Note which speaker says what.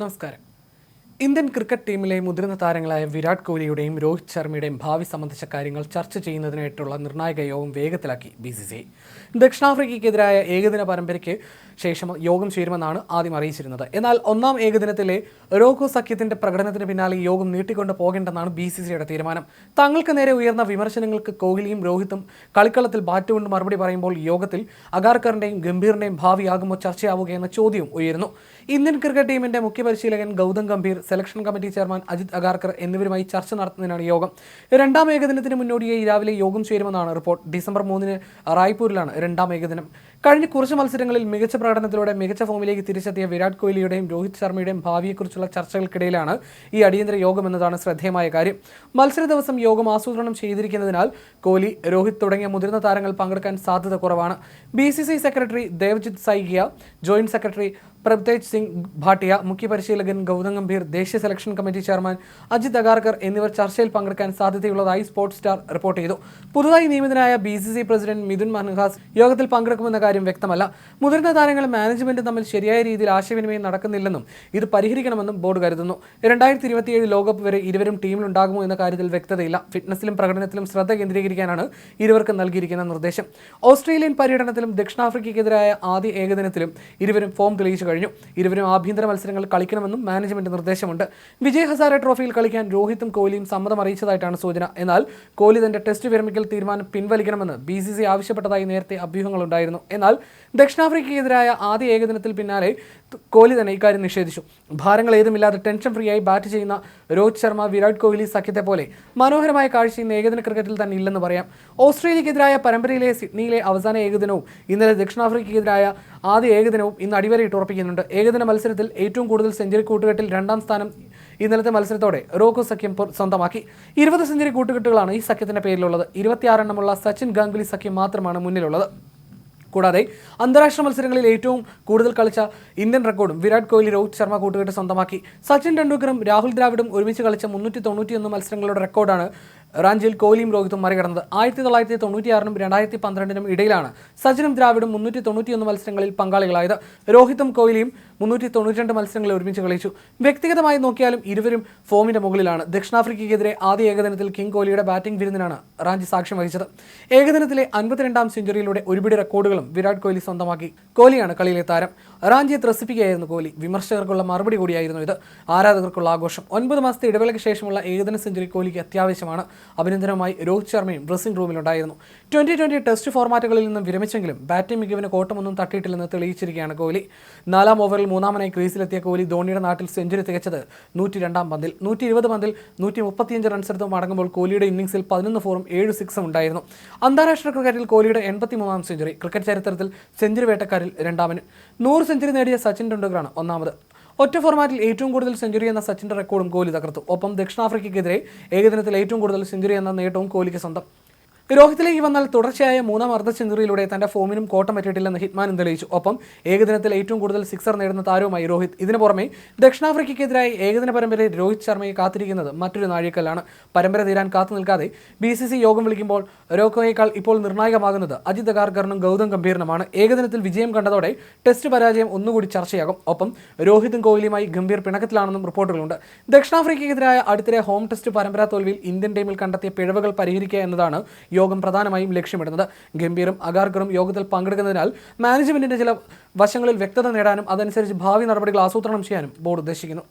Speaker 1: നമസ്കാരം. Indian cricket ടീമിലെ മുതിർന്ന താരങ്ങളായ വിരാട് കോഹ്ലിയുടെയും രോഹിത് ശർമ്മയുടെയും ഭാവി സംബന്ധിച്ച കാര്യങ്ങൾ ചർച്ച ചെയ്യുന്നതിനായിട്ടുള്ള നിർണായക യോഗം വേഗത്തിലാക്കി ബി സി സി ദക്ഷിണാഫ്രിക്കയ്ക്കെതിരായ ഏകദിന പരമ്പരയ്ക്ക് ശേഷം യോഗം ചേരുമെന്നാണ് ആദ്യം അറിയിച്ചിരുന്നത്. എന്നാൽ ഒന്നാം ഏകദിനത്തിലെ റോക്കോ സഖ്യത്തിന്റെ പ്രകടനത്തിന് പിന്നാലെ യോഗം നീട്ടിക്കൊണ്ട് പോകേണ്ടെന്നാണ് ബി സി സിയുടെ തീരുമാനം. തങ്ങൾക്ക് നേരെ ഉയർന്ന വിമർശനങ്ങൾക്ക് കോഹ്ലിയും രോഹിത്തും കളിക്കളത്തിൽ ബാറ്റ് കൊണ്ട് മറുപടി പറയുമ്പോൾ യോഗത്തിൽ അഗാർക്കറിന്റെയും ഗംഭീറിന്റെയും ഭാവിയാകുമോ ചർച്ചയാവുകയെന്ന ചോദ്യവും ഉയരുന്നു. ഇന്ത്യൻ ക്രിക്കറ്റ് ടീമിന്റെ മുഖ്യപരിശീലകൻ Gautam Gambhir selection committee chairman Ajit Agarkar എന്നിവരുമായി ചർച്ച നടത്തുന്നതിനാണ് യോഗം. രണ്ടാം ഏകദിനത്തിന് മുന്നോടിയായി രാവിലെ യോഗം ചേരുമെന്നാണ് റിപ്പോർട്ട്. ഡിസംബർ മൂന്നിന് റായ്പൂരിലാണ് രണ്ടാം ഏകദിനം. കഴിഞ്ഞ കുറച്ച് മത്സരങ്ങളിൽ മികച്ച പ്രകടനത്തിലൂടെ മികച്ച ഫോമിലേക്ക് തിരിച്ചെത്തിയ വിരാട് കോഹ്ലിയുടെയും രോഹിത് ശർമ്മയുടെയും ഭാവിയെക്കുറിച്ചുള്ള ചർച്ചകൾക്കിടയിലാണ് ഈ അടിയന്തര യോഗം എന്നതാണ് ശ്രദ്ധേയമായ കാര്യം. മത്സര ദിവസം യോഗം ആസൂത്രണം ചെയ്തിരിക്കുന്നതിനാൽ കോഹ്ലി രോഹിത് തുടങ്ങിയ മുതിർന്ന താരങ്ങൾ പങ്കെടുക്കാൻ സാധ്യത കുറവാണ്. B secretary Devajit Saikia joint secretary Prabhtej Singh Bhatia മുഖ്യ പരിശീലകൻ ഗൗതം ഗംഭീർ ദേശീയ selection committee chairman Ajit Agarkar എന്നിവർ ചർച്ചയിൽ പങ്കെടുക്കാൻ സാധ്യതയുള്ളതായി സ്പോർട്സ് സ്റ്റാർ റിപ്പോർട്ട് ചെയ്തു. പുതുതായി നിയമിതനായ B C C president Mithun Manhas യോഗത്തിൽ പങ്കെടുക്കുമെന്ന കാര്യം വ്യക്തമല്ല. മുതിർന്ന താരങ്ങൾ മാനേജ്മെന്റ് തമ്മിൽ ശരിയായ രീതിയിൽ ആശയവിനിമയം നടക്കുന്നില്ലെന്നും ഇത് പരിഹരിക്കണമെന്നും ബോർഡ് കരുതുന്നു. രണ്ടായിരത്തി ഇരുപത്തിയേഴ് ലോകകപ്പ് വരെ ഇരുവരും ടീമിലുണ്ടാകുമോ എന്ന കാര്യത്തിൽ വ്യക്തതയില്ല. ഫിറ്റ്നസിലും പ്രകടനത്തിലും ശ്രദ്ധ കേന്ദ്രീകരിക്കാനാണ് ഇരുവർക്കും നൽകിയിരിക്കുന്ന നിർദ്ദേശം. ഓസ്ട്രേലിയൻ പര്യടനത്തിലും ദക്ഷിണാഫ്രിക്കയ്ക്കെതിരായ ആദ്യ ഏകദിനത്തിലും ഇരുവരും ഫോം തെളിയിച്ചു കഴിഞ്ഞു. ഇരുവരും ആഭ്യന്തര മത്സരങ്ങൾ കളിക്കണമെന്നും മാനേജ്മെന്റ് നിർദ്ദേശമുണ്ട്. വിജയ് ഹസാര ട്രോഫിയിൽ കളിക്കാൻ രോഹിത്തും കോഹ്ലിയും സമ്മതം അറിയിച്ചതായിട്ടാണ് സൂചന. എന്നാൽ കോഹ്ലി തന്റെ ടെസ്റ്റ് വിരമിക്കൽ തീരുമാനം പിൻവലിക്കണമെന്ന് ബി സി സി ആവശ്യപ്പെട്ടതായി നേരത്തെ അഭ്യൂഹങ്ങളുണ്ടായിരുന്നു. എന്നാൽ ദക്ഷിണാഫ്രിക്കയ്ക്കെതിരായ ആദ്യ ഏകദിനത്തിൽ പിന്നാലെ കോഹ്ലി തന്നെ ഇക്കാര്യം നിഷേധിച്ചു. ഭാരങ്ങൾ ഏതുമില്ലാതെ ടെൻഷൻ ഫ്രീ ആയി ബാറ്റ് ചെയ്യുന്ന രോഹിത് ശർമ്മ വിരാട് കോഹ്ലി സഖ്യത്തെ പോലെ മനോഹരമായ കാഴ്ച ഇന്ന് ഏകദിന ക്രിക്കറ്റിൽ തന്നെ ഇല്ലെന്ന് പറയാം. ഓസ്ട്രേലിയക്കെതിരായ പരമ്പരയിലെ സിഡ്നിയിലെ അവസാന ഏകദിനവും ഇന്നലെ ദക്ഷിണാഫ്രിക്കയ്ക്കെതിരായ ആദ്യ ഏകദിനവും ഇന്ന് അടിവരയിട്ട് ഉറപ്പിക്കുന്നുണ്ട് ഏകദിന മത്സരത്തിൽ ഏറ്റവും കൂടുതൽ സെഞ്ചുറി കൂട്ടുകെട്ടിൽ രണ്ടാം സ്ഥാനം ഇന്നലത്തെ മത്സരത്തോടെ റോക്കു സഖ്യം സ്വന്തമാക്കി. ഇരുപത് സെഞ്ചുറി കൂട്ടുകെട്ടുകളാണ് ഈ സഖ്യത്തിന്റെ പേരിലുള്ളത്. ഇരുപത്തിയാറെണ്ണമുള്ള സച്ചിൻ ഗാംഗുലി സഖ്യം മാത്രമാണ് മുന്നിലുള്ളത്. കൂടാതെ അന്താരാഷ്ട്ര മത്സരങ്ങളിൽ ഏറ്റവും കൂടുതൽ കളിച്ച ഇന്ത്യൻ റെക്കോർഡും വിരാട് കോഹ്ലി രോഹിത് ശർമ്മ കൂട്ടുകെട്ട് സ്വന്തമാക്കി. സച്ചിൻ ടെണ്ടുൽക്കറും രാഹുൽ ദ്രാവിഡും ഒരുമിച്ച് കളിച്ച മുന്നൂറ്റി തൊണ്ണൂറ്റിയൊന്ന് മത്സരങ്ങളുടെ റെക്കോർഡാണ് റാഞ്ചിയിൽ കോഹ്ലിയും രോഹിത്തും മറികടന്നത്. ആയിരത്തി തൊള്ളായിരത്തി തൊണ്ണൂറ്റിയാറിനും രണ്ടായിരത്തി പന്ത്രണ്ടിനും ഇടയിലാണ് സച്ചിനും ദ്രാവിഡും മുന്നൂറ്റി തൊണ്ണൂറ്റിയൊന്ന് മത്സരങ്ങളിൽ പങ്കാളികളായത്. രോഹിത്തും കോഹ്ലിയും മുന്നൂറ്റി തൊണ്ണൂറ്റിരണ്ട് മത്സരങ്ങളെ ഒരുമിച്ച് കളിച്ചു. വ്യക്തിഗതമായി നോക്കിയാലും ഇരുവരും ഫോമിന്റെ മുകളിലാണ്. ദക്ഷിണാഫ്രിക്കയ്ക്കെതിരെ ആദ്യ ഏകദിനത്തിൽ കിങ് കോഹ്ലിയുടെ ബാറ്റിംഗ് വിരുന്നിനാണ് റാഞ്ചി സാക്ഷ്യം വഹിച്ചത്. ഏകദിനത്തിലെ അൻപത്തിരണ്ടാം സെഞ്ചുറിയിലൂടെ ഒരുപിടി റെക്കോർഡുകളും വിരാട് കോഹ്ലി സ്വന്തമാക്കി. കോഹ്ലിയാണ് കളിയിലെ താരം. റാഞ്ചിയെ ത്രസിപ്പിക്കുകയായിരുന്നു കോഹ്ലി. വിമർശകർക്കുള്ള മറുപടി കൂടിയായിരുന്നു ഇത്. ആരാധകർക്കുള്ള ആഘോഷം. ഒൻപത് മാസത്തെ ഇടവേളയ്ക്ക് ശേഷമുള്ള ഏകദിന സെഞ്ചുറി കോഹ്ലിക്ക് അത്യാവശ്യമാണ്. അഭിനന്ദനവുമായി രോഹിത് ശർമ്മയും ഡ്രസ്സിംഗ് റൂമിലുണ്ടായിരുന്നു. ട്വന്റി ട്വന്റി ടെസ്റ്റ് ഫോർമാറ്റുകളിൽ നിന്നും വിരമിച്ചെങ്കിലും ബാറ്റിംഗ് മികവിന് കോട്ടമൊന്നും തട്ടിയിട്ടില്ലെന്ന് തെളിയിച്ചിരിക്കുകയാണ് കോഹ്ലി. നാലാം ഓവറിൽ മൂന്നാമനായി ക്രീസിലെത്തിയ കോഹ്ലി ധോണിയുടെ നാട്ടിൽ സെഞ്ചുറി തികച്ചത് നൂറ്റി രണ്ടാം പന്തിൽ. നൂറ്റി ഇരുപത് പന്തിൽ നൂറ്റി മുപ്പത്തിയഞ്ച് റൺസ് എടുത്ത് മടങ്ങുമ്പോൾ കോഹ്ലിയുടെ ഇന്നിംഗ്സിൽ പതിനൊന്ന് ഫോറും ഏഴ് സിക്സും ഉണ്ടായിരുന്നു. അന്താരാഷ്ട്ര ക്രിക്കറ്റിൽ കോഹ്ലിയുടെ എൺപത്തി മൂന്നാം സെഞ്ചുറി ക്രിക്കറ്റ് ചരിത്രത്തിൽ സെഞ്ചുറി വേട്ടക്കാരിൽ രണ്ടാമന് നൂറ് സെഞ്ചുറി നേടിയ സച്ചിൻ ടെണ്ടുൽക്കറാണ് ഒന്നാമത്. ഒറ്റ ഫോർമാറ്റിൽ ഏറ്റവും കൂടുതൽ സെഞ്ചുറി എന്ന സച്ചിന്റെ റെക്കോർഡും കോഹ്ലി തകർത്തു. ഒപ്പം ദക്ഷിണാഫ്രിക്കയ്ക്കെതിരെ ഏകദിനത്തിൽ ഏറ്റവും കൂടുതൽ സെഞ്ചുറി എന്ന നേട്ടവും കോഹ്ലിക്ക് സ്വന്തം. രോഹിത്തിലേക്ക് വന്നാൽ തുടർച്ചയായ മൂന്നാം അർദ്ധ സെഞ്ചുറിയിലൂടെ തന്റെ ഫോമിനും കോട്ടം പറ്റിയിട്ടില്ലെന്ന് ഹിറ്റ്മാനും തെളിയിച്ചു. ഒപ്പം ഏകദിനത്തിൽ ഏറ്റവും കൂടുതൽ സിക്സർ നേടുന്ന താരവുമായി രോഹിത്. ഇതിനു പുറമെ ദക്ഷിണാഫ്രിക്കയ്ക്കെതിരായി ഏകദിന പരമ്പരയിൽ രോഹിത് ശർമ്മയെ കാത്തിരിക്കുന്നത് മറ്റൊരു നാഴികക്കല്ലാണ്. പരമ്പര തീരാൻ കാത്തു നിൽക്കാതെ ബി സി സി യോഗം വിളിക്കുമ്പോൾ രോക്കോയേക്കാൾ ഇപ്പോൾ നിർണായകമാകുന്നത് അജിത് അഗാർക്കറിനും ഗൗതം ഗംഭീറിനുമാണ്. ഏകദിനത്തിൽ വിജയം കണ്ടതോടെ ടെസ്റ്റ് പരാജയം ഒന്നുകൂടി ചർച്ചയാകും. ഒപ്പം രോഹിതും കോഹ്ലിയുമായി ഗംഭീർ പിണക്കത്തിലാണെന്നും റിപ്പോർട്ടുകളുണ്ട്. ദക്ഷിണാഫ്രിക്കയ്ക്കെതിരായ അടുത്തിടെ ഹോം ടെസ്റ്റ് പരമ്പരാ തോൽവിയിൽ ഇന്ത്യൻ ടീമിൽ കണ്ടെത്തിയ പിഴവുകൾ പരിഹരിക്കുക എന്നതാണ് യോഗം പ്രധാനമായും ലക്ഷ്യമിടുന്നത്. ഗംഭീറും അഗാർക്കറും യോഗത്തിൽ പങ്കെടുക്കുന്നതിനാൽ മാനേജ്മെന്റിന്റെ ചില വശങ്ങളിൽ വ്യക്തത നേടാനും അതനുസരിച്ച് ഭാവി നടപടികൾ ആസൂത്രണം ചെയ്യാനും ബോർഡ് ഉദ്ദേശിക്കുന്നു.